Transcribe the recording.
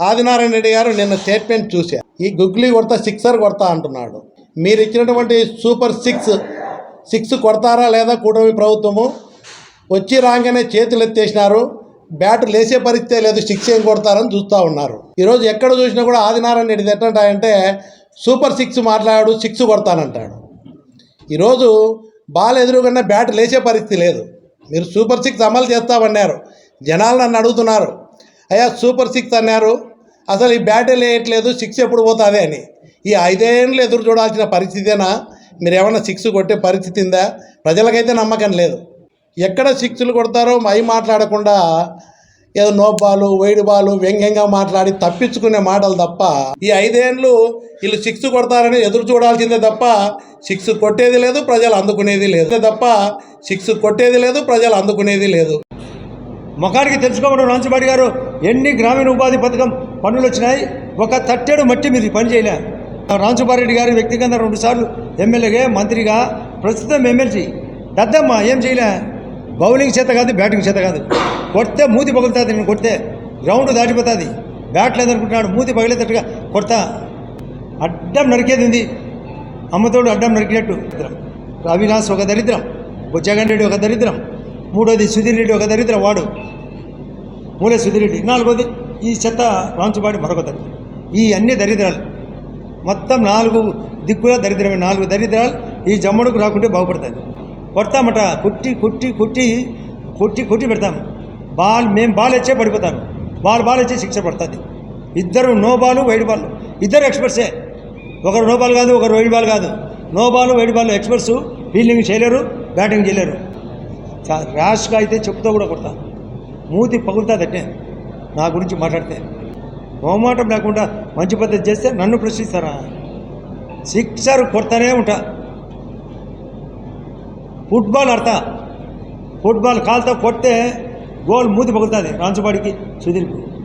ఆదినారాయణ రెడ్డి గారు నిన్న స్టేట్మెంట్ చూశా ఈ గుగ్లీ కొడతా సిక్సర్ కొడతా అంటున్నాడు. మీరు ఇచ్చినటువంటి సూపర్ సిక్స్ సిక్స్ కొడతారా లేదా కూటమి ప్రభుత్వము? వచ్చి రాగానే చేతులు ఎత్తేసినారు. బ్యాట్ లేసే పరిస్థితే లేదు సిక్స్ ఏం కొడతారని చూస్తూ ఉన్నారు. ఈరోజు ఎక్కడ చూసినా కూడా ఆదినారాయణ రెడ్డి ఎట్టంటాయంటే సూపర్ సిక్స్ మాట్లాడు సిక్స్ కొడతానంటాడు. ఈరోజు బాల్ ఎదురుకన్నా బ్యాట్ లేచే పరిస్థితి లేదు. మీరు సూపర్ సిక్స్ అమలు చేస్తామన్నారు. జనాలు నన్ను అడుగుతున్నారు. అయ్యా సూపర్ సిక్స్ అన్నారు. అసలు ఈ బ్యాటే లేయట్లేదు సిక్స్ ఎప్పుడు పోతుంది అని. ఈ ఐదేళ్ళు ఎదురు చూడాల్సిన పరిస్థితేనా? మీరు ఏమైనా సిక్స్ కొట్టే పరిస్థితి ఉందా? ప్రజలకైతే నమ్మకం లేదు. ఎక్కడ సిక్స్లు కొడతారో అవి మాట్లాడకుండా ఏదో నోపాలు వైడ్ బాలు వ్యంగ్యంగా మాట్లాడి తప్పించుకునే మాటలు తప్ప ఈ ఐదేండ్లు వీళ్ళు సిక్స్ కొడతారని ఎదురు చూడాల్సిందే తప్ప సిక్స్ కొట్టేది లేదు ప్రజలు అందుకునేది లేదు. తప్ప సిక్స్ కొట్టేది లేదు ప్రజలు అందుకునేది లేదు. ముఖానికి తెలుసుకోవడం రాంచబాడి గారు. ఎన్ని గ్రామీణ ఉపాధి పథకం పనులు వచ్చినాయి ఒక తట్టెడు మట్టి మీద పని చేయలే. రాంచుబారెడ్డి గారు వ్యక్తిగతంగా రెండు సార్లు ఎమ్మెల్యేగా మంత్రిగా ప్రస్తుతం ఎమ్మెల్సీ. దద్దమ్మా ఏం చేయలే? బౌలింగ్ చేత కాదు బ్యాటింగ్ చేత కాదు. కొడితే మూతి పగులుతుంది నేను కొడితే గ్రౌండ్ దాటిపోతుంది. బ్యాట్ లేదనుకుంటున్నాడు మూతి పగిలేటట్టుగా కొడతా. అడ్డం నరికేది ఉంది. అమ్మతోడు అడ్డం నరికినట్టు. దరిద్రం. అవినాష్ ఒక దరిద్రం. జగన్ రెడ్డి ఒక దరిద్రం. మూడోది సుధీర్ రెడ్డి ఒక దరిద్ర వాడు. మూడే సుధీర్ రెడ్డి. నాలుగోది ఈ చెత్త రాంచుబాటి మరొక దరిద్రం. ఈ అన్ని దరిద్రాలు మొత్తం నాలుగు దిక్కుల దరిద్రమే. నాలుగు దరిద్రాలు ఈ జమ్మడుకు రాకుంటే బాగుపడుతుంది కొడతామట కుట్టి కుట్టి కుట్టి కుట్టి కుట్టి పెడతాం బాల్ మేము బాల్ వచ్చే పడిపోతాను బాల్ బాల్ వచ్చే శిక్ష పడుతుంది. ఇద్దరు నో బాలు వైడ్ బాల్. ఇద్దరు ఎక్స్పర్ట్సే. ఒకరు నో బాల్ కాదు ఒకరు వైడ్ బాల్ కాదు. No ball wide ball experts fielding చేయలేరు బ్యాటింగ్ చేయలేరు. ర్యాష్గా అయితే చెప్తూ కూడా కొడతా. మూతి పగులుతుంది నా గురించి మాట్లాడితే. మొహమాటం లేకుండా మంచి పద్ధతి చేస్తే నన్ను ప్రశ్నిస్తారా? సిక్సర్ కొడతానే ఉంటా. ఫుట్బాల్ ఆడతా. ఫుట్బాల్ కాలుతో కొడితే గోల్ మూతి పగులుతుంది. రాంచబాడికి సుధీర్కు.